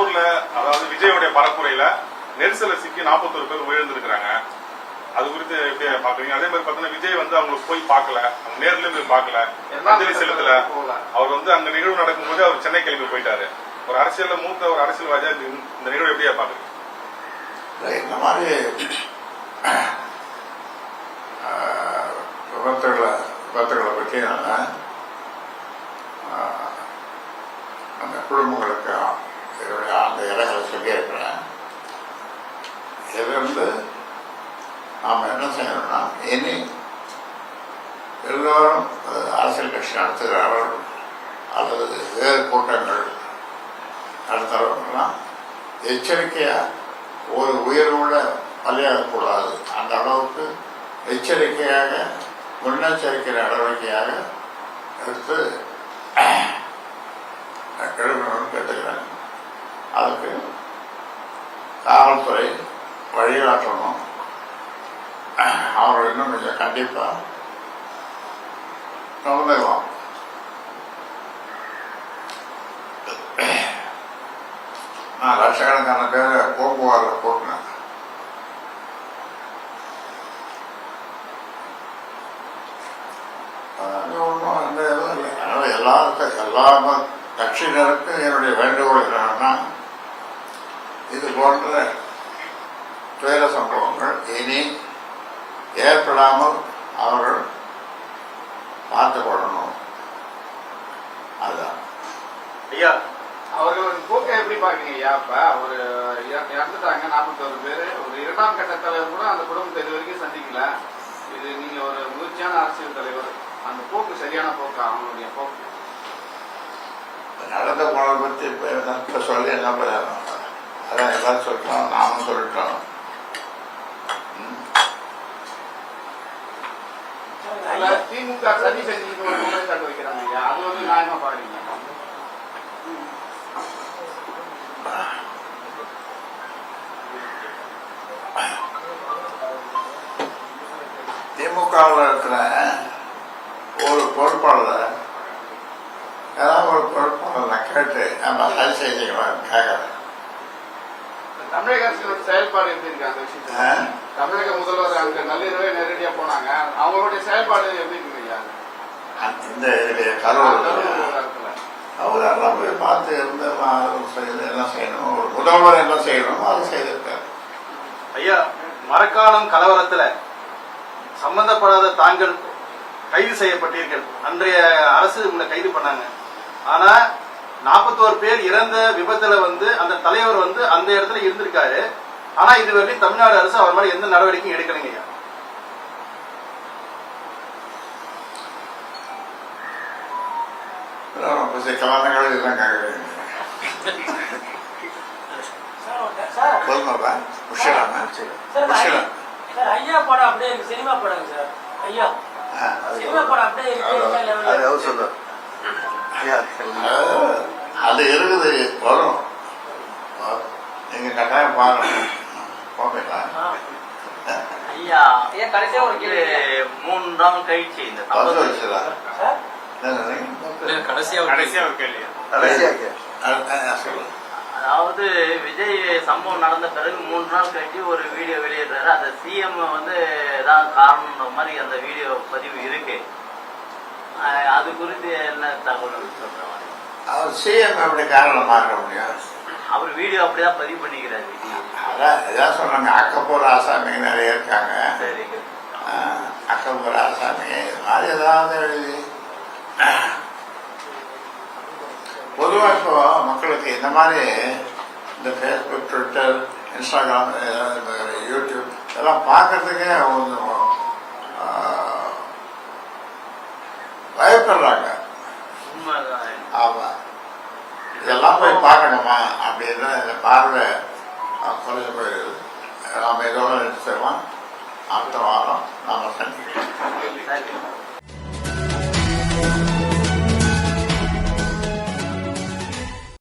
கரூர்ல அதாவது விஜயோடைய பரப்புரையில நெரிசல சிக்கி நாற்பத்தொரு பேர் உயிரிழந்திருக்கிறாங்க. அது குறித்து எப்படி பாக்குறீங்க அதே மாதிரி பாத்தீங்கன்னா விஜய் வந்து அவங்களுக்கு போய் பார்க்கல. அவங்க நேர்ல போய் பார்க்கல. அஞ்சலி செலுத்தல. அவர் வந்து அங்க நிகழ்வு நடக்கும்போது அவர் சென்னை கிளம்பி போயிட்டாரு. ஒரு அரசியல்ல மூத்த ஒரு அரசியல்வாதியா இந்த நிகழ்வு எப்படியா பாக்குறீங்க இந்த மாதிரி விபத்துகளை விபத்துகளை பற்றி நான் அந்த குடும்பங்களுக்கு என்னுடைய அந்த இடங்களை சொல்லியிருக்கிறேன் இதிலிருந்து நாம் என்ன செய்யணும்னா இனி எல்லோரும் அரசியல் கட்சி நடத்துகிறார்கள் அல்லது வேறு கூட்டங்கள் நடத்துகிறவங்கலாம் எச்சரிக்கையாக ஒரு உயர்வுள்ள பலியாகக்கூடாது அந்த அளவுக்கு எச்சரிக்கையாக முன்னெச்சரிக்கை நடவடிக்கையாக எடுத்து எடுக்கணும்னு கேட்டுக்கிறேன். அதுக்கு காவல்துறை வழிகாட்டணும் அவர்கள் இன்னும் கொஞ்சம் கண்டிப்பாக நடந்துக்கலாம் நான் லட்சக்கணக்கான பேரை போக்குவரத்து போட்டினேன் அது ஒன்றும் எந்த இதுவும் இல்லை. அதனால் எல்லாருக்கும் எல்லா ம- கட்சியினருக்கும் என்னுடைய வேண்டுகோள் என்னன்னா இது போன்ற துயர சம்பவங்கள் இனி ஏற்படாமல் அவர்கள் பார்த்து கொள்ளணும். அதுதான் ஐயா அவர்களின் போக்கை எப்படி பாக்குறீங்க ஐயா? இப்ப அவரு இற- இறந்துட்டாங்க நாற்பத்தோரு பேரு. ஒரு இரண்டாம் கட்ட தலைவர் கூட அந்த குடும்பத்தை இது வரைக்கும் சந்திக்கல. இது நீங்க ஒரு முயற்சியான அரசியல் தலைவர். அந்த போக்கு சரியான போக்கா? அவங்களுடைய போக்கு. நடந்த போனதை பற்றி இப்போ சொல்லி என்ன பிரயோஜனம்? அதான் எல்லாரும் சொல்லிட்டோம் நாமும் சொல்லிட்டோம் திமுக சதி செஞ்சு ஒரு குற்றச்சாட்டு வைக்கிறாங்க ஐயா. அது வந்து நியாயமா பாக்குறீங்க திமுகவில் இருக்கிற ஒரு பொறுப்பாளர் ஏதாவது ஒரு பொறுப்பாளர் கேட்டு நம்ம சரி செஞ்சுக்கலாம் கேட்குறேன். தமிழக அரசியலோட செயல்பாடு எப்படி இருக்கு அந்த? விஷயத்துல? தமிழக முதல்வர் அங்க நள்ளிரவே நேரடியா போனாங்க. அவங்களுடைய செயல்பாடு எப்படி இருக்கு ஐயா? இந்த. அவர் எல்லாம் போய் பார்த்து இருந்து எல்லாம் செய்யணும்? ஒரு முதல்வர் என்ன செய்யணுமோ அதை செய்திருக்காரு. ஐயா மரக்காலம் கலவரத்துல சம்பந்தப்படாத தாங்கள் கைது செய்யப்பட்டீர்கள். அன்றைய அரசு உங்களை கைது பண்ணாங்க. நாற்பத்தோரு பேர் இறந்த விபத்துல வந்து அந்த தலைவர் வந்து அந்த இடத்துல இருந்திருக்காரு. ஆனா இது வரைக்கும் தமிழ்நாடு அரசு அவர் மேல எந்த நடவடிக்கையும் எடுக்கலைங்க ஐயா. படம் அப்படியே இருக்கு சினிமா படங்க சார். ஐயா சினிமா படம் அப்படியே இருக்கு அது- இருக்குது வரும். நீங்க கட்டாயம் பாருங்க. போங்களா ஆ. ஐயா ஏன் கடைசியா ஒரு கேள்வி. மூணு நாள் கழிச்சு இந்த பத்து கடைசியா சொல்லுங்க. அதாவது விஜய் சம்பவம் நடந்த பிறகு மூணு நாள் கழிச்சு ஒரு வீடியோ வெளியிடுறாரு. அந்த சிஎம் வந்து தான் காரணம்ன்ற மாதிரி அந்த வீடியோ பதிவு இருக்கு. அது குறித்து என்ன தகவல் சொல்ற மாதிரி? அவர் சிஎம் எப்படி காரணமாக முடியும். அவர் வீடியோ அப்படிதான் பதிவு பண்ணிக்கிறாரு. அதான் இதான் சொன்னாங்க. அக்கப்பூர் ஆசாமிங்க நிறைய இருக்காங்க. அக்கப்பூர் ஆசாமி இது மாதிரி ஏதாவது எழுதி. பொதுவாக இப்போ மக்களுக்கு இந்த மாதிரி இந்த ஃபேஸ்புக் ட்விட்டர் இன்ஸ்டாகிராம் யூடியூப் இதெல்லாம் பார்க்கறதுக்கே கொஞ்சம் பயப்படுறாங்க. உண்மைதான் ஆமாம் இதெல்லாம் போய் பார்க்கணுமா? அப்படின்னு இந்த பார்வை அஹ், குறைஞ்சு போயிடுது நாம் இதோட நிறுத்திடலாம் அடுத்த வாரம் நாம்